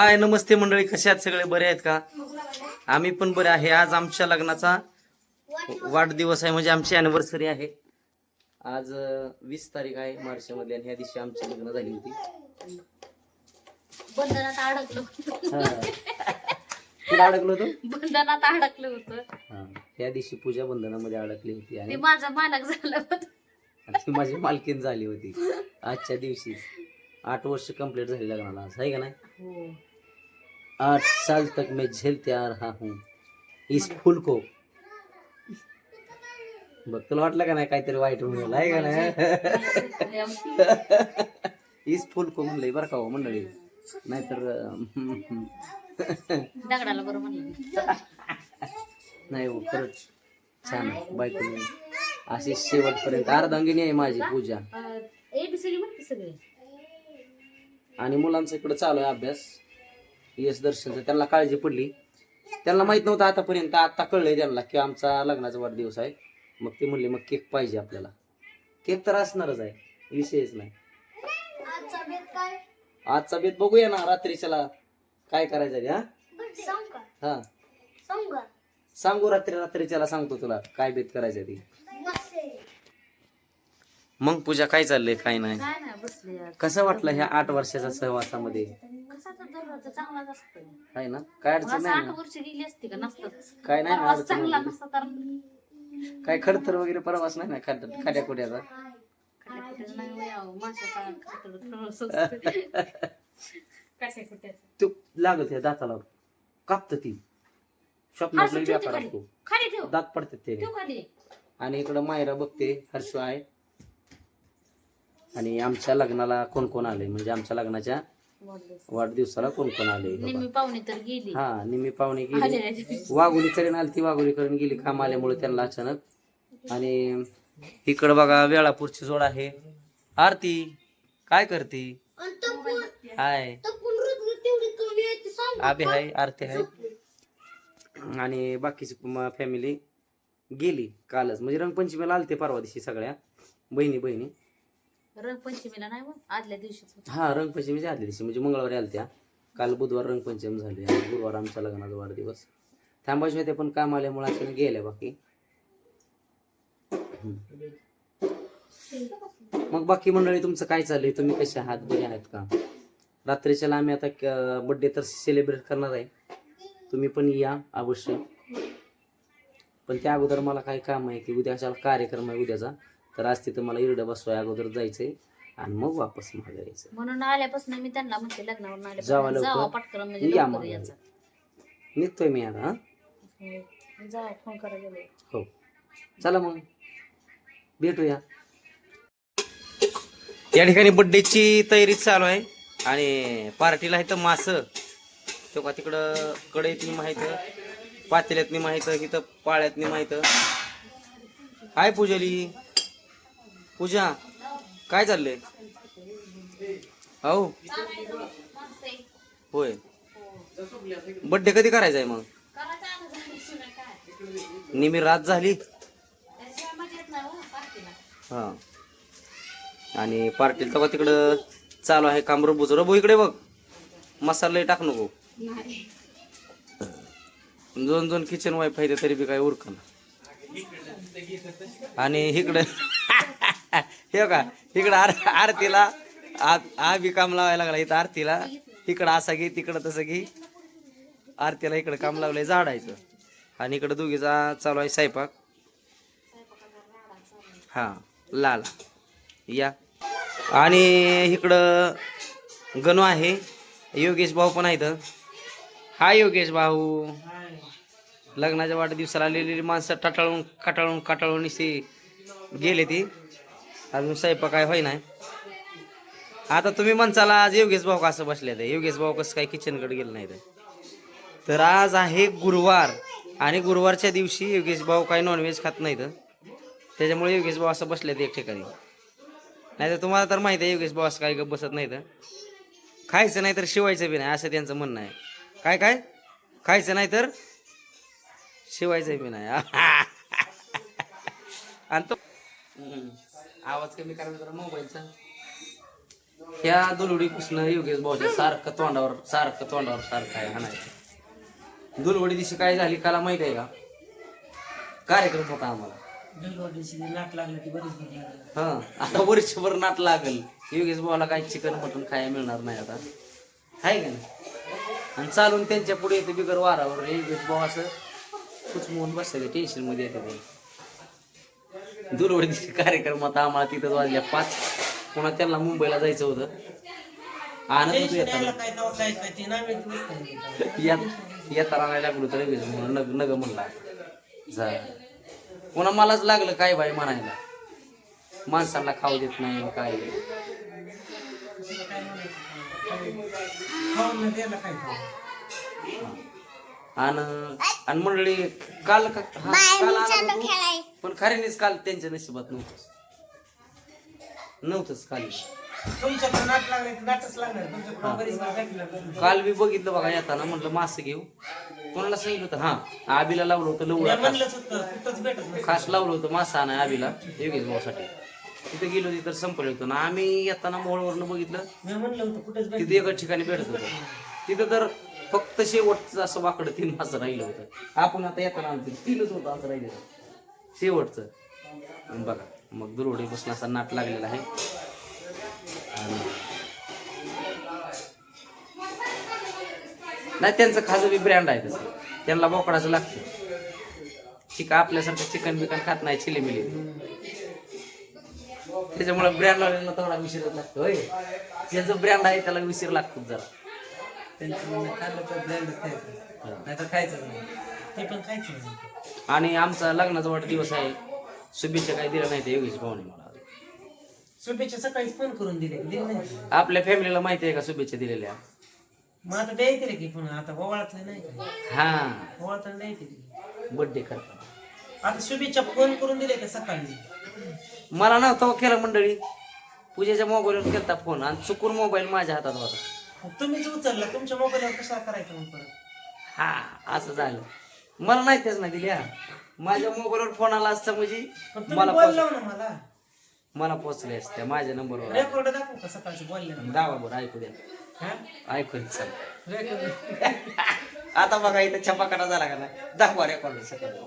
हाय नमस्ते मंडळी कशा आहेत सगळे? बरे आहेत का? आम्ही पण बरे आहे. आज आमच्या लग्नाचा वाढदिवस आहे म्हणजे आमची अॅनिव्हर्सरी आहे. आज वीस तारीख आहे मार्च मध्ये आणि ह्या दिवशी आमची लग्न झाली होती. बंधनात अडकलो. हा. होतो? बंधनात अडकलं होतं. ह्या दिवशी पूजा बंधनामध्ये अडकली होती ते आणि माझा मालक झालं माझी मालकीन झाली होती. आजच्या दिवशी आठ वर्ष कंप्लीट झाली लग्नाला. आज आहे का नाही? हो. आठ साल तक मैं झेलते आ रहा हूँ। इस फूल को। बघ तुला वाटलं का नाही काहीतरी वाईट म्हणलं आहे का नाही? इस फूल को म्हणलंय बरं का हो मंडळी? नाहीतर दगडाला बरं म्हणलं. नाही हो खरंच छान बायको अशी शेवटपर्यंत अर्धांगिनी आहे माझी पूजा. एबीसीडी म्हणते सगळे. आणि मुलांचा इकडं चालू आहे अभ्यास. यश दर्शनचा त्यांना काळजी पडली. त्यांना माहीत नव्हतं आतापर्यंत आता कळलंय त्यांना की आमचा लग्नाचा वाढदिवस आहे. मग ते म्हणले मग केक पाहिजे आपल्याला. केक तर असणारच आहे विषयच नाही. आजचा बेत बघूया ना रात्रीच्याला काय करायचं हा? हा. सांगू रात्री रात्रीच्याला सांगतो तुला काय बेत करायचं ती. मग पूजा काय चाललंय काय नाही? काय नाही बसले आज. कसं वाटलं ह्या आठ वर्षाच्या सहवासामध्ये? चांगलाच असतो आहे ना? काय अडचण असं नाही आठ ना वर्ष गेली असते का नसतच. काय नाही ना प्रवास अडचण चांगला वगैरे. नसता तर. काय खडतर वगैरे प्रवास नाही ना खड खाड्या नाही प्रवास असतो. काट्याकुट्याचं. तू लागत त्या दाताला. कापत ती. हर्षू स्वप्नातला ठेव ते व्यापार खाली. असतो. खाली ठेव. दात पडतात ते. ठेव खाली. आणि इकडं मायरा बघते हर्षू आहे. आणि आमच्या लग्नाला कोण कोण आले म्हणजे आमच्या लग्नाच्या. वाढदिवसाला. कोण कोण आले निम्मी पाहुणे तर गेली. हा निम्मी पाहुणे गेली. वाघुली करेन आली. ती वाघुली करून गेली. काम आल्यामुळे त्यांना अचानक. आणि इकडं बघा वेळापूरची जोड आहे. आरती काय करते? हाय. आबे हाय आरती हाय. आणि बाकीची फॅमिली गेली कालच. म्हणजे रंगपंचमीला आलते परवा दिवशी सगळ्या. बहिणी बहिणी. रंगपंचमीला नाही मग आदल्या दिवशीच होतं. हा रंगपंचमीच्या आदल्या दिवशी म्हणजे मंगळवारी आलत्या. काल बुधवार रंगपंचमी झाली आणि गुरुवार आमच्या लग्नाचा वाढदिवस. थांबायचे होते पण काम आल्यामुळे अचानक गेल्या बाकी. मग बाकी मंडळी तुमचं काय चाललंय? तुम्ही कसे आहात? बरे आहात का? रात्रीच्याला आम्ही आता बर्थडे तर सेलिब्रेट करणार आहे. तुम्ही पण या अवश्य. पण त्या अगोदर मला काय काम आहे की उद्याचा कार्यक्रम आहे उद्याचा. तर आज तिथं मला इरडं बसवाय अगोदर जायचंय आणि मग वापस मागे यायचं म्हणून आल्यापासून मी त्यांना म्हणते लग्नावर जावा आल्यापासून लवकर. जावा पटकन म्हणजे या लवकर मग. यायचं. निघतोय मी आता हा? हो. जावा फोन करायला गेलो हो. चला मग. भेटूया. या ठिकाणी बड्डेची तयारी चालू आहे आणि पार्टीला आहे तर मास. तो का तिकडं कढईतनी माहीत पातेल्यातनी माहीत इथं पाळ्यातनी माहीत. हाय पूजली. पूजा काय चाललंय? हो होय. बड्डे कधी करायचा आहे मग? निमी रात झाली. हा. आणि पार्टीला तेव्हा तिकडं चालू आहे काम रबूच रबू इकडे बघ. मसाला टाक नको. दोन दोन किचन वाईफ आहे तरी बी काय उरक आणि इकडं हे का इकडं आर आरतीला आ बी काम लावायला लागला इथं आरतीला. इकडं असा घे तिकडं तसं घे. आरतीला इकडं काम लावलंय झाडायचं आणि इकडं दोघीचा चालू आहे स्वयंपाक. हां लाल. या. आणि इकडं गणू आहे. योगेश भाऊ पण आहेत. हा योगेश भाऊ. लग्नाच्या वाढदिवसाला आलेली माणसं टाटाळून काटाळून काटाळून गेले ती. अजून स्वयंपाक काय होई नाही आता तुम्ही म्हणचाला आज योगेश भाऊ कसं बसले ते योगेश भाऊ कसं काय किचनकडे गेलं नाही तर आज आहे गुरुवार आणि गुरुवारच्या दिवशी योगेश भाऊ काही नॉनव्हेज खात नाहीत. त्याच्यामुळे योगेश भाऊ असं बसले एक ठिकाणी. नाही तर तुम्हाला तर माहिती आहे योगेश भाऊ असं काही बसत नाही तर खायचं नाही तर शिवायचं बी नाही असं त्यांचं म्हणणं आहे. काय काय? खायचं नाही तर शिवायचं बी नाही. आणि तो आवाज कमी करा जरा मोबाईलचा. ह्या दुलवडीपासून योगेश भाऊच्या सारखं तोंडावर सारखं तोंडावर सारखं आहे हाणायचं दुलवडी दिवशी काय झाली काला माहीत आहे का? कार्यक्रम होता आम्हाला. नाट लागलं की बरीच हा आता वर्षभर नाट लागल. योगेश भाऊला काय चिकन मटन खायला मिळणार नाही आता. आहे का नाही? आणि चालून त्यांच्या पुढे येते बिगर वारावर योगेश भाऊ असं कुचमून बसले टेन्शनमध्ये येते ते दुर्वडी दिवशी कार्यक्रम आता आम्हाला तिथं वाजल्या पाच. पुन्हा त्यांना मुंबईला जायचं होतं. आनंद येताना. नाही लागलो तर नग नग म्हणला. जा. पुन्हा मलाच लागलं काय बाई म्हणायला. माणसांना खाऊ देत नाही काय. खाऊ? आणि आणि मंडळी काल का हा, काल आणत होतो, पण खऱ्यानेच काल त्यांच्या नशिबात नव्हतंच. नव्हतंच काल. तुमच्याकडे नाट लागले की नाटच लागणार तुमच्याकडे बरीच नाट लागली. काल मी बघितलं बघा येताना म्हटलं मासे घेऊ. कोणाला सांगितलं होतं? हा आबीला लावलं होतं मी लवळा खास म्हणलंच होतं कुठंच भेटत नाही खास लावलं होतं मासा आणि आबीला योगेश भाऊसाठी. तिथे गेलो तिथं संपलं होतं. ना आम्ही येताना मोळवरनं बघितलं. मी म्हणलं होतं कुठंच भेटत तिथे एका ठिकाणी भेटत होतं. तिथं तर फक्त शेवटचं असं वाकडं तीन मासं राहिलं होतं. आपण आता येताना आणतो तीनच होतं असं राहिलं शेवटचं. आणि बघा मग दुरोडे बसून असा नाट लागलेला आहे. आणि नाही त्यांचं खाजं बी ब्रँड आहे तसं. त्यांना बोकडाचं लागतं. चिका आपल्यासारखं चिकन बिकन खात नाही चिली मिली त्याच्यामुळे ब्रँड लावलेला थोडा विशीर लागतो होय. ज्याचं ब्रँड आहे त्याला विशीर लागतो जरा. त्यांचं म्हणणं खाल्लं तर ब्रँड खायचं. नाही तर खायचं नाही. ते पण खायचं नाही. आणि आमचा लग्नाचा वाढदिवस आहे. शुभेच्छा काही दिल्या नाही ते योगेश भाऊने मला शुभेच्छा सकाळीच फोन करून दिले दिले नाही आपल्या फॅमिलीला माहिती आहे का शुभेच्छा दिलेल्या? मग आता द्यायचे रे की पुन्हा आता ओवाळत नाही का? हा. ओवाळताना द्यायचे की बर्थडे करताना आता शुभेच्छा फोन करून दिले का सकाळी? मला नव्हता केला मंडळी. पूजेच्या मोबाईलवर केलता फोन आणि चुकून मोबाईल माझ्या हातात होता. तुम्हीच उचलला तुमच्या मोबाईलवर कशाला करायचं मग परत? हा असं झालं. मला नाही तेच नाही दिल्या माझ्या मोबाईलवर फोन आला असता म्हणजे पण तुम्ही मला पोच बोलला ना मला. मला पोचले असते माझ्या नंबरवर. रेकॉर्ड दाखवू का सकाळचं बोलले ना? दावा बरं ऐकू द्या. हा? ऐकू चल. रेकॉर्ड आता बघा इथं छपाकाटा झाला का नाही? दाखवा रेकॉर्ड सकाळी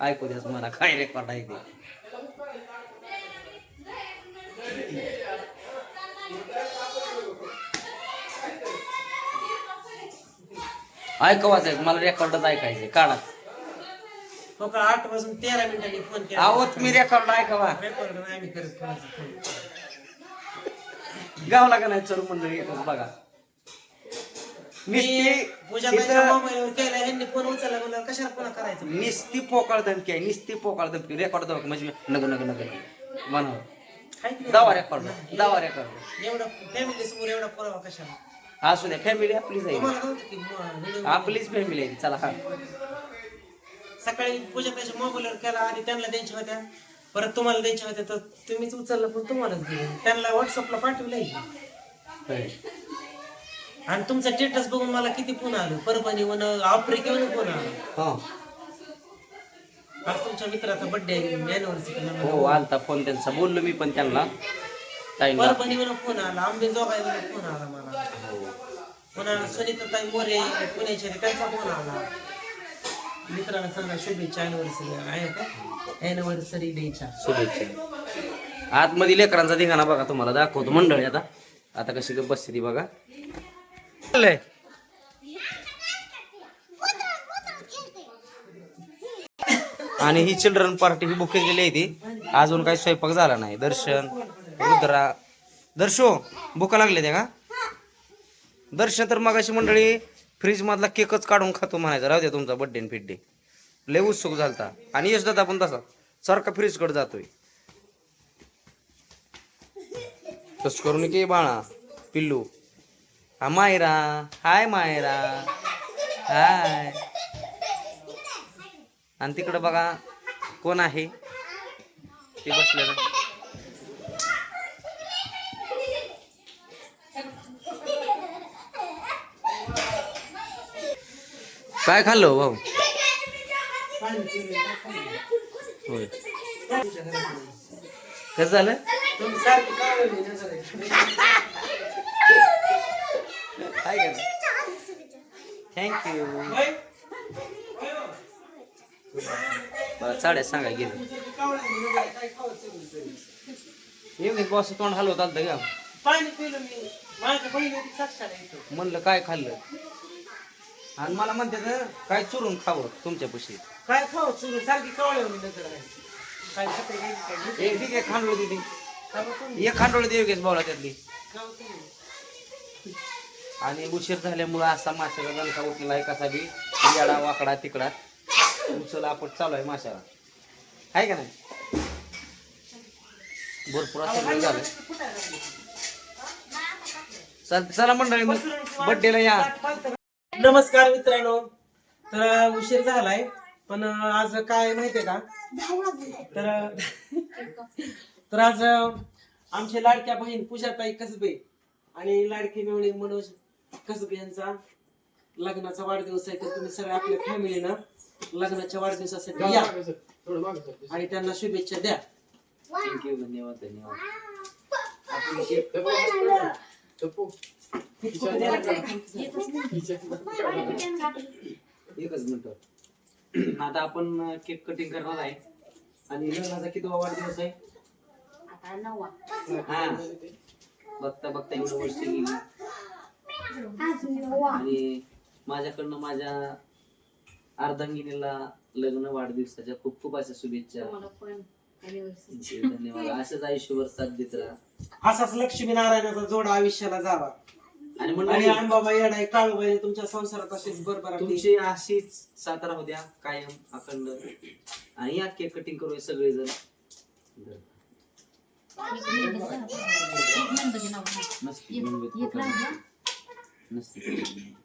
ऐकू द्याच मला काय रेकॉर्ड आहे ते? ऐकवाच मला रेकॉर्डच ऐकायचंय काढा. हो का आठ वाजून तेरा मिनिटांनी फोन केला. आवत मी रेकॉर्ड ऐकावा. रेकॉर्ड नाही आम्ही करत कोणाचं फोन गावला का नाही चोर मंडळी येतच बघा. मी पूजा मोबाईलवर केला ह्यांनी फोन उचलला कशाला पुन्हा करायचं? निस्ती पोकाळ धमकी आहे निस्ती पोकाळ धमकी रेकॉर्ड दावा म्हणजे नग नग नग म्हणा हाय की नाही? दावा रेकॉर्ड दावा रेकॉर्ड एवढं फॅमिली समोर एवढा पुरावा कशाला? असू द्या फॅमिली आपलीच आहे. आपलीच फॅमिली आहे. चला हा. सकाळी पूजा त्याच्या मोबाईलवर केला आणि त्यांना द्यायच्या होत्या. परत तुम्हाला द्यायच्या होत्या तर तुम्हीच उचललं पण तुम्हालाच दिलं. त्यांना व्हॉट्सअपला पाठवलंय. आणि तुमचा स्टेटस बघून मला किती फोन आलं? परभणी वन आफ्रिकेहून फोन आला. हा. आज तुमच्या मित्राचा बर्थडे अॅनिव्हर्सरी हो आलता फोन त्यांचा. बोललो मी पण त्यांना. परभणीवरून फोन आला आंबे जोगाईवरून फोन आला मला. पुन्हा सुनीता ताई मोरे पुण्याचे त्यांचा फोन आला. मित्राला सांगा शुभेच्छा अॅनिव्हर्सरी आहे का? अॅनिव्हर्सरी डेच्या शुभेच्छा. आतमध्ये लेकरांचा धिंगाणा बघा तुम्हाला दाखवतो मंडळी आता. आता कशी बसते ती बघा. आणि ही चिल्ड्रन पार्टी ही बुक केलेली आहे ती. अजून काही स्वयंपाक झाला नाही. दर्शन रुद्रा. दर्शो भुका लागले ते का? दर्शन तर मगाशी मंडळी फ्रीज मधला केकच काढून खातो म्हणायचा. राहू द्या तुमचा बड्डे फिड्डे लय उत्सुक झालता. आणि यश दादा पण तसा. सारखा फ्रीजकडे जातोय. तस करून की बाळा. पिल्लू. हा मायरा. हाय मायरा. हाय. आणि तिकडं बघा कोण आहे? ते बसलेलं. काय खाल्लं भाऊ होय कसं झालं. काय का थँक्यू? बरं चालेल सांगा गेले. योगेश बॉस तोंड हलवत आलं का. म्हणलं काय खाल्लं आणि मला म्हणते तर काय चुरून खावं तुमच्यापाशी काय खावं चुरून? सारखी आहे काय खाते काय काय ए ठीक आहे खांडोळ दिली तुम्ही. एक खांडोळ दे योगेश भाऊला त्यातली. तुम्ही. आणि उशीर झाल्यामुळं असा माशाचा दणका उठलेला आहे कसा बी. याडा वाकडा तिकडा. उचल आपट चालू आहे माशाला. आहे का नाही? भरपूर असं झालं. चल चला मंडळी बड्डेला या. नमस्कार मित्रांनो. तर उशीर झालाय पण आज काय माहितीये का? तर तर आज आमच्या लाडक्या बहीण पूजाताई कसबे आणि लाडकी मेवणी मनोज कसबे यांचा लग्नाचा वाढदिवस आहे. तर तुम्ही सगळ्या आपल्या फॅमिलीनं लग्नाच्या वाढदिवसासाठी या आणि त्यांना शुभेच्छा द्या. थँक्यू धन्यवाद धन्यवाद. एकच मिनिट आता आपण केक कटिंग करणार आहे. आणि लग्नाचा किती वाढदिवस आहे? हा. बघता बघता एवढं वर्ष गेली. आणि माझ्याकडनं माझ्या अर्धांगिनीला लग्न वाढदिवसाच्या खूप खूप अशा शुभेच्छा. तुम्हाला पण. anniversary. धन्यवाद. असंच आयुष्यभर साथ देत राहा. असाच लक्ष्मी नारायणाचा जोड आयुष्याला जावा. आणि आणि मंडळी अंबाबाई येडाई काळूबाई तुमच्या संसारात अशीच बरोबर तुमची अशीच साथ राहू द्या कायम अखंड. आणि या केक कटिंग करूया सगळेजण. नसते मेणबत्ती लावा. नसते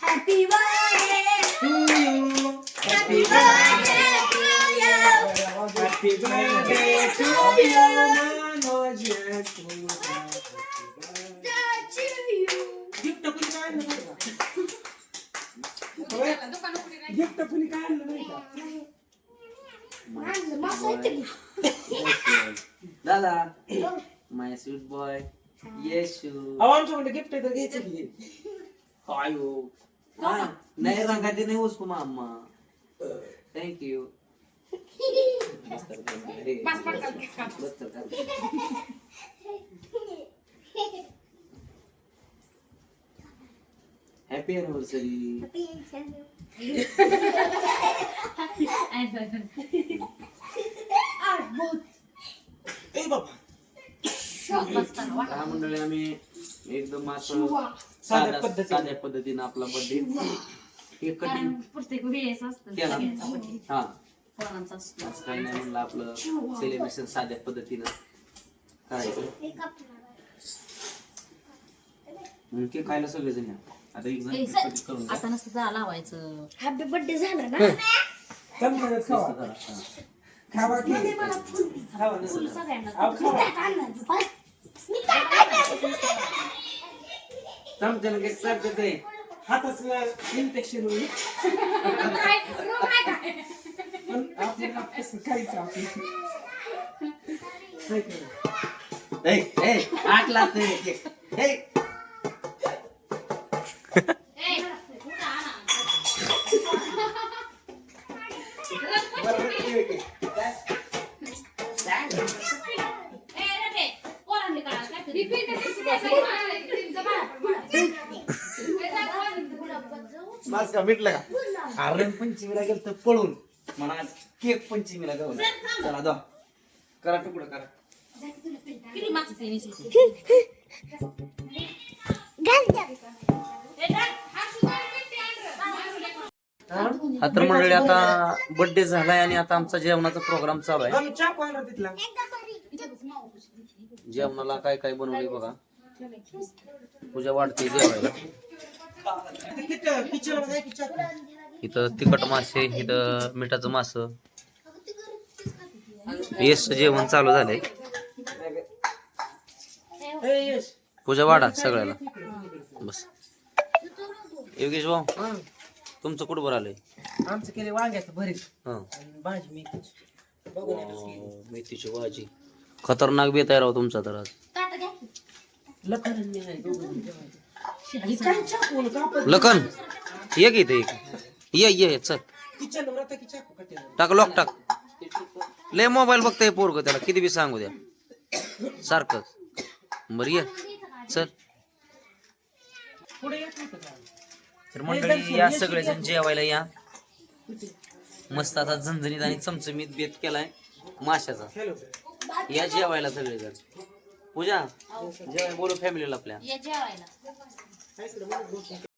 Happy birthday Happy Happy birthday to you. Gift कुणी काय आणलं नाही का? गिफ्ट कुणी काय आणलं नाही का दादा माय स्वीट बॉय येशू अहो आमच्याकडे गिफ्ट तर घ्यायचं की आयो हा, नाही रंगाते नाही उसको मामा थँक्यू हॅपी अॅनिव्हर्सरी. हा मंडळी आम्ही एकदम असं साध्या साध्या पद्धतीने. आपला बर्थडे कारण कटिंग प्रत्येक वेळेस असतं. हा आज काही नाही म्हणलं आपलं सेलिब्रेशन साध्या पद्धतीनं करायचं. केक खायला सगळेजण या. आता एक जण केक करून द्या. आता नसतं जा लावायचं. हॅपी बर्थडे झाला ना? चमच्यानेच खावा. जरा, हा. खावा की? खावा ना. फुल सगळ्यांना. अहो, खावा. चमच्यानं केक चालतं ते हाताच इन्फेक्शन होईल. आपलं काय करायचं? ए, ए, आठ की? बस का मिटलं का अरे पंचमीला गेलं तर पळून म्हणा आज केक पंचमीला गावला चला दो करा तुकडं करा. किती मागचं ते निश्चित. हा तर मंडळी आता बर्थडे झालाय आणि आता आमचा जेवणाचा प्रोग्राम चालू आहे. आम्ही चहा पाहिला तिथला. जेवणाला काय काय बनवलंय बघा. पूजा वाढते जेवायला. किचन इथं तिखट मासे इथं मिठाचं मास. येस जेवण चालू झालंय. पूजा वाढा सगळ्याला. बस. योगेश भाऊ. तुमचं कुठं बरं आलंय? आमचं केले वांग्याचं भरीत. हं. भाजी. मेथीची. भाजी. खतरनाक बेत आहे राव तुमचा तर आज. लखन ये की इथे ये ये ये, चल. टाक लॉक टाक. लय मोबाईल बघताय पोरग त्याला. किती बी सांगू द्या. सारखंच बरं ये. चल. तर मंडळी या सगळेजण जेवायला या. मस्त आता झणझणीत आणि चमचमीत बेत केलाय माशाचा. या जेवायला सगळेजण. पूजा जेवायला बोलू फॅमिलीला आपल्या.